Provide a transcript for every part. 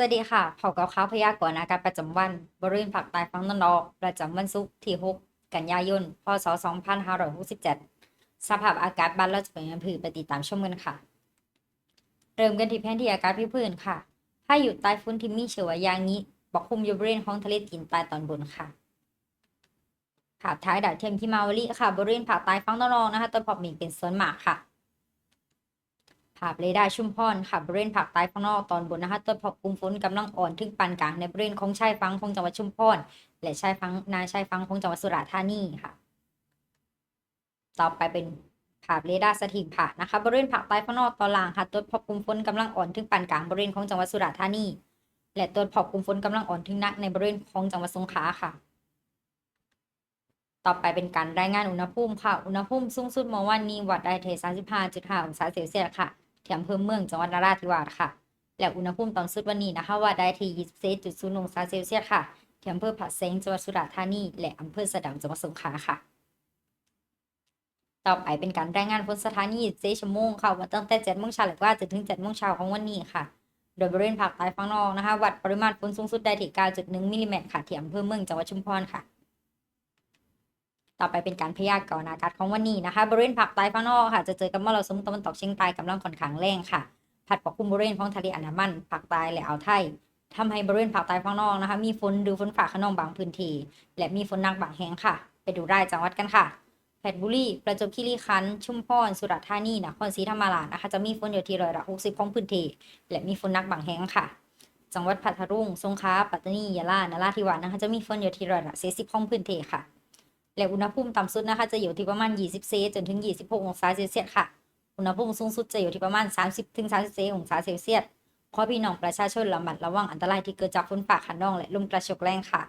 สวัสดีค่ะพบกับข่าวพยากรณ์อากาศประจำวันบริเวณภาคใต้ฝั่งตะวันออก ประจำวันศุกร์ที่ 6 กันยายน พศ 2567 สภาพอากาศบ้านเราจะเป็นยังไงพือไปติดตามชมกันค่ะ เริ่มกันที่แผนที่อากาศพื้นค่ะ พายุใต้ฝุ่นที่มีเชว่ายางนี้ปกคลุมอยู่บริเวณของทะเลจีนใต้ตอนบนค่ะภาพท้ายดาวเทียมที่มาวลีค่ะ บริเวณภาคใต้ฝั่งตะวันออกนะคะต้นพบมีเป็นส่วนมากค่ะ ภาพเรดาร์ชุมพรค่ะบริเวณภาคใต้ฝั่งนอกตอนบนนะคะต้นพบกลุ่มฝนกำลังอ่อนถึงปานกลางในบริเวณของชายฝั่งของจังหวัดชุมพรและชายฝั่งนาชายฝั่งของจังหวัดสุราษฎร์ธานีค่ะ ต่อไปเป็นภาพเรดาร์สถิตผ่านะคะบริเวณภาคใต้ฝั่งนอกตอนล่างค่ะต้นพบกลุ่มฝนกำลังอ่อนถึงปานกลางบริเวณของจังหวัดสุราษฎร์ธานี และต้นพบกลุ่มฝนกำลังอ่อนถึงหนักในบริเวณของจังหวัดสงขลาค่ะต่อไปเป็นการรายงานอุณหภูมิค่ะ อุณหภูมิสูงสุดเมื่อวานนี้วัดได้เที่35.5องศาเซลเซียสค่ะ ที่อำเภอเมืองจังหวัดนราธิวาสค่ะ และอุณหภูมิตอนสุดวันนี้นะคะ ว่าได้ที่24.0องศาเซลเซียสค่ะที่อำเภอผาเซงจังหวัดสุราษฎร์ธานีและอำเภอสะดำจังหวัดสงขลาค่ะ ต่อไปเป็นการรายงานฝนสถานี24ชั่วโมงค่ะว่าตั้งแต่7โมงเช้าและว่าจนถึง7โมงเช้าของวันนี้ค่ะ โดยบริเวณภาคใต้ฝั่งนอกนะคะ วัดปริมาณฝนสูงสุดได้ที่9.1มิลลิเมตรค่ะที่อำเภอเมืองจังหวัดชุมพรค่ะ ต่อไปเป็นการพยากรณ์อากาศของวันนี้นะคะ บริเวณภาคใต้ฝั่งนอกค่ะ จะเจอกับมรสุมตะวันตกเฉียงใต้กำลังค่อนข้างแรงค่ะพัดปกคลุมบริเวณของทะเลอันดามันภาคใต้และอ่าวไทยทำให้บริเวณภาคใต้ฝั่งนอกนะคะ มีฝนหรือฝนฟ้าขนองบางพื้นที่และมีฝนหนักบางแห่งค่ะ ไปดูรายจังหวัดกันค่ะเพชรบุรีประจวบคีรีขันธ์ชุมพรสุราษฎร์ธานีนครศรีธรรมราชนะคะ จะมีฝนอยู่ที่ร้อยละ60ของพื้นที่และมีฝนหนักบางแห่งค่ะ จังหวัดพัทลุงสงขลาปัตตานียะลานราธิวาสนะคะจะมีฝนอยู่ที่ร้อยละ40ของพื้นที่ค่ะ และอุณหภูมิต่ำสุดนะคะจะอยู่ที่ประมาณ20เซจนถึง 26 องศาเซลเซียสค่ะ อุณหภูมิสูงสุดจะอยู่ที่ประมาณ 30 ถึง 34 องศาเซลเซียสขอพี่น้องประชาชนระมัดระวังอันตรายที่เกิดจากฝนฟ้าขนองและลมกระโชกแรงค่ะ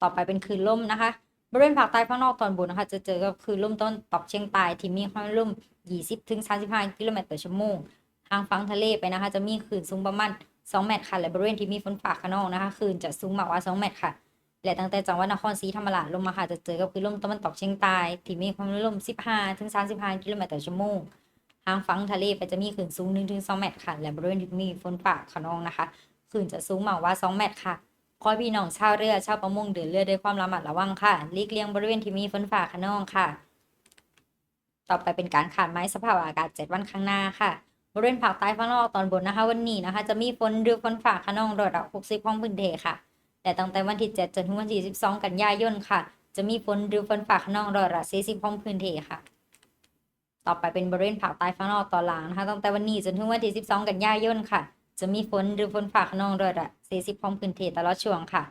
ต่อไปเป็นคลื่นลมนะคะ บริเวณภาคใต้ฝั่งนอกตอนบนนะคะ จะเจอกับคลื่นลมต้นตอกเชียงใต้ที่มีความลม 20 ถึง 35 กิโลเมตรต่อชั่วโมงทางฝั่งทะเลไปนะคะ จะมีคลื่นสูงประมาณ 2 เมตรค่ะ และบริเวณที่มีฝนฟ้าขนองนะคะคลื่นจะสูงมากกว่า 2 เมตรค่ะ และตั้งแต่จังหวัดนครศรีธรรมราชลงมาค่ะจะเจอกับคลื่นลมตะวันตกเฉียงใต้ที่มีความลม 15 ถึง 35 กิโลเมตรต่อชั่วโมงทางฝั่งทะเลไปจะมีคลื่นสูง1ถึง2เมตรค่ะ และบริเวณที่มีฝนฟ้าขนองนะคะคลื่นจะสูงมากว่า 2 เมตรค่ะขอให้พี่น้องชาวเรือชาวประมงเดินเรือด้วยความระมัดระวังค่ะลีกเลี่ยงบริเวณที่มีฝนฟ้าขนองค่ะ ต่อไปเป็นการขาดไม้สภาพอากาศ 7 วันข้างหน้าค่ะ บริเวณภาคใต้ฝั่งนอกตอนบนนะคะ วันนี้นะคะ จะมีฝนหรือฝนฟ้าขนองร้อยละ60ของพื้นที่ค่ะ แต่ตั้งแต่วันที่ 7 จนถึงวันที่12 กันยายนค่ะ จะมีฝนหรือฝนฟ้าขนองร้อยละ40ของพื้นที่ค่ะ ต่อไปเป็นบริเวณภาคใต้ฝั่งนอกตอนล่างนะคะ ตั้งแต่วันนี้จนถึงวันที่ 12 กันยายนค่ะ จะมีฝนหรือฝนฟ้าขนองร้อยละ40ของพื้นที่ตลอดช่วงค่ะ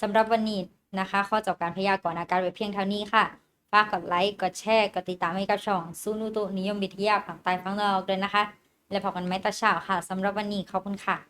สำหรับวันนี้นะคะ ข้อจบการพยากรณ์อากาศไว้เพียงเท่านี้ค่ะฝากกดไลค์ กดแชร์ กดติดตามให้กับช่องซูนูตุนิยมวิทยาภาคใต้ฝั่งนอกด้วยนะคะ และพบกันใหม่ตอเช้าค่ะสำหรับวันนี้ขอบคุณค่ะ